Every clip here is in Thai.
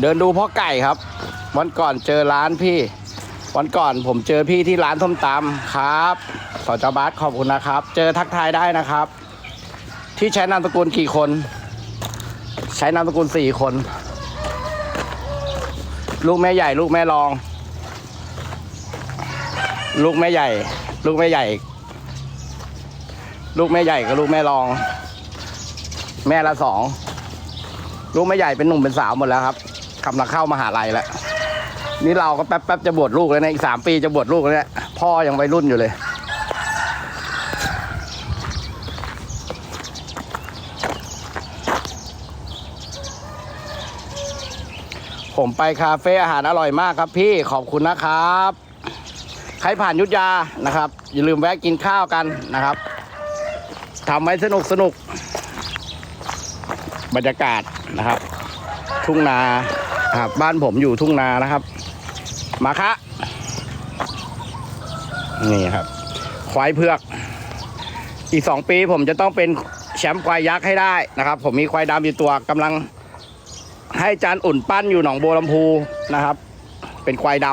เดินดูพ่อไก่ครับ วันก่อนเจอร้านพี่ วันก่อนผมเจอพี่ที่ร้านส้มตำครับสจบัสขอบคุณนะครับ เจอทักทายได้นะครับ ที่ใช้นามสกุลกี่คน ใช้นามสกุลสี่คน ลูกแม่ใหญ่ ลูกแม่รอง ลูกแม่ใหญ่ ลูกแม่ใหญ่ ลูกแม่ใหญ่กับลูกแม่รอง แม่ละสองลูกแม่ใหญ่เป็นหนุ่มเป็นสาวหมดแล้วครับกำลังเข้ามหาลัยแล้วนี่เราก็แป๊บแป๊บๆจะบวชลูกแล้วนะอีกสามปีจะบวชลูกแล้วเนี่ยพ่อยังวัยรุ่นอยู่เลยผมไปคาเฟ่อาหารอร่อยมากครับพี่ขอบคุณนะครับ ใครผ่านยุทธยานะครับ อย่าลืมแวะกินข้าวกันนะครับทำให้สนุกสนุก บรรยากาศนะครับ ทุ่งนาครับบ้านผมอยู่ทุ่งนานะครับ มาคะ นี่ครับ ควายเผือก อีกสองปีผมจะต้องเป็นแชมป์ควายยักษ์ให้ได้นะครับ ผมมีควายดำอยู่ตัวกำลังให้จานอุ่นปั้นอยู่หนองบัวลำพูนะครับ เป็นควายด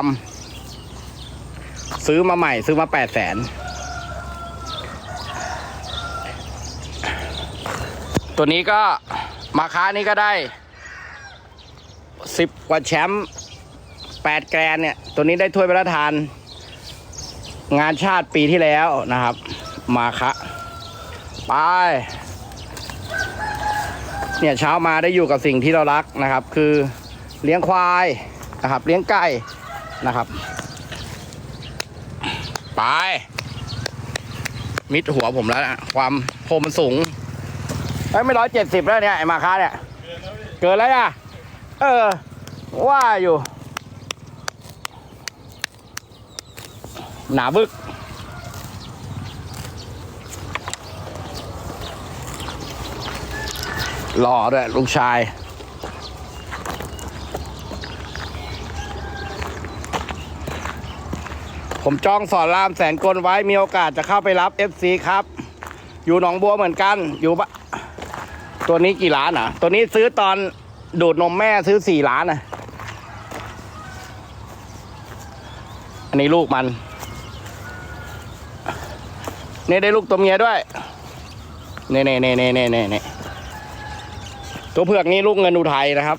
ำซื้อมาใหม่ซื้อมาแปดแสนตัวนี้ก็ มาค้านี้ก็ได้สิบกว่าแชมป์แปดแกรนเนี่ย ตัวนี้ได้ถ้วยพระราชทาน งานชาติปีที่แล้วนะครับ มาคะไป เนี่ยเช้ามาได้อยู่กับสิ่งที่เรารักนะครับ คือเลี้ยงควายนะครับ เลี้ยงไก่นะครับ ไป มิดหัวผมแล้วนะความโพมันสูง เอ้ยไม่ร้อยเจ็ดสิบแล้วเนี่ยไอ้มาค้าเนี่ย เกินแล้วอะ เออ ว่าอยู่ หนาบึก หล่อด้วยลูกชายผมจองสอนรามแสนกลไว้มีโอกาสจะเข้าไปรับ FC ครับ อยู่หนองบัวเหมือนกันอยู่บะ ตัวนี้กี่ล้านอะ ตัวนี้ซื้อตอนดูดนมแม่ซื้อสี่ล้านอะ อันนี้ลูกมัน นี่ได้ลูกตัวเมียด้วยเน่เน่เน่เน่เน่นี่ตัวเผือกนี้ลูกเงินอุทัยนะครับ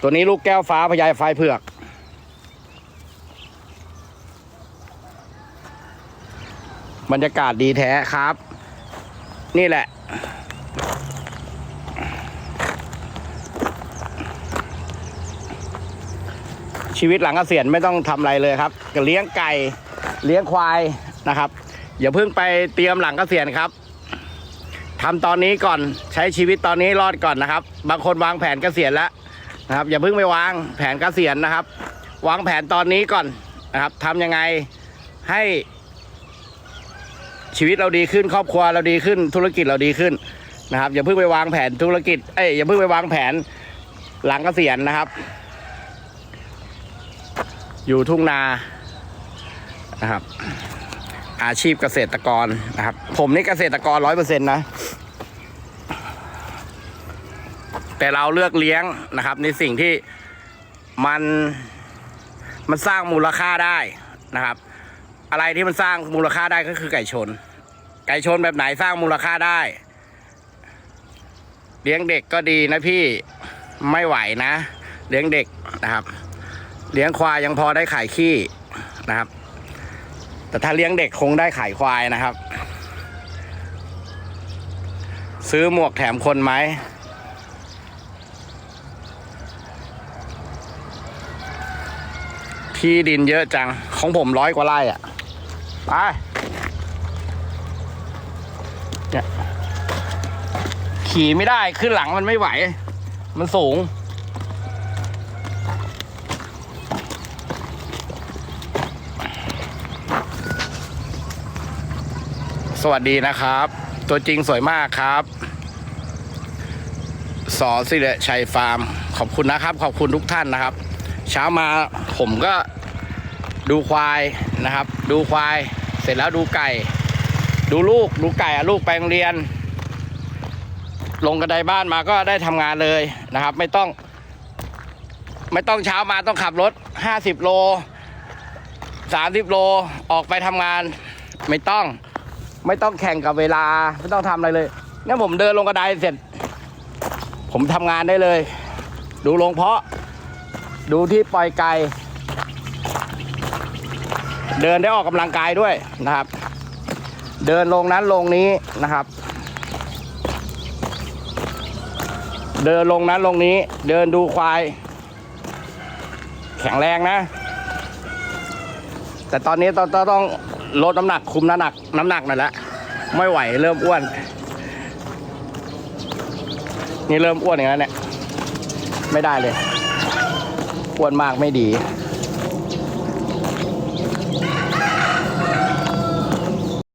ตัวนี้ลูกแก้วฟ้าพญายไฟเผือกบรรยากาศดีแท้ครับ นี่แหละ ชีวิตหลังเกษียณไม่ต้องทำอะไรเลยครับก็เลี้ยงไก่เลี้ยงควายนะครับอย่าเพิ่งไปเตรียมหลังเกษียณครับทำตอนนี้ก่อนใช้ชีวิตตอนนี้รอดก่อนนะครับ บางคนวางแผนเกษียณแล้วนะครับ อย่าเพิ่งไปวางแผนเกษียณนะครับ วางแผนตอนนี้ก่อนนะครับทำยังไงให้ชีวิตเราดีขึ้นครอบครัวเราดีขึ้นธุรกิจเราดีขึ้นนะครับ อย่าเพิ่งไปวางแผนธุรกิจเอ้ยอย่าเพิ่งไปวางแผนหลังเกษียณนะครับ อยู่ทุ่งนานะครับ อาชีพเกษตรกรนะครับ ผมนี่เกษตรกรร้อยเปอร์เซ็นต์นะ แต่เราเลือกเลี้ยงนะครับ ในสิ่งที่มันมันสร้างมูลค่าได้นะครับ อะไรที่มันสร้างมูลค่าได้ก็คือไก่ชน ไก่ชนแบบไหนสร้างมูลค่าได้ เลี้ยงเด็กก็ดีนะพี่ไม่ไหวนะ เลี้ยงเด็กนะครับ เลี้ยงควายยังพอได้ขายขี้นะครับ แต่ถ้าเลี้ยงเด็กคงได้ขายควายนะครับ ซื้อหมวกแถมคนไหมที่ดินเยอะจัง ของผมร้อยกว่าไร่อะ ไปเนี่ยขี่ไม่ได้ขึ้นหลังมันไม่ไหว มันสูง สวัสดีนะครับ ตัวจริงสวยมากครับสอสิเลชัยฟาร์ม ขอบคุณนะครับ ขอบคุณทุกท่านนะครับ เช้ามาผมก็ดูควายนะครับ ดูควาย เสร็จแล้วดูไก่ ดูลูกดูไก่ลูกไปโรงเรียน ลงกระไดบ้านมาก็ได้ทำงานเลยนะครับ ไม่ต้อง ไม่ต้องเช้ามาต้องขับรถห้าสิบโลสามสิบโลออกไปทำงาน ไม่ต้อง ไม่ต้องแข่งกับเวลา ไม่ต้องทำอะไรเลยเนี่ยผมเดินลงกระไดเสร็จ ผมทำงานได้เลย ดูลงเพาะ ดูที่ปล่อยไก่เดินได้ออกกำลังกายด้วยนะครับ เดินลงนั้นลงนี้นะครับ เดินลงนั้นลงนี้ เดินดูควาย แข็งแรงนะ แต่ตอนนี้ต้องต้องต้อง ลดน้ำหนักคุมน้ำหนักน้ำหนักหน่อยละไม่ไหวเริ่มอ้วน นี่เริ่มอ้วนอย่างนั้นเนี่ยไม่ได้เลยอ้วนมากไม่ดี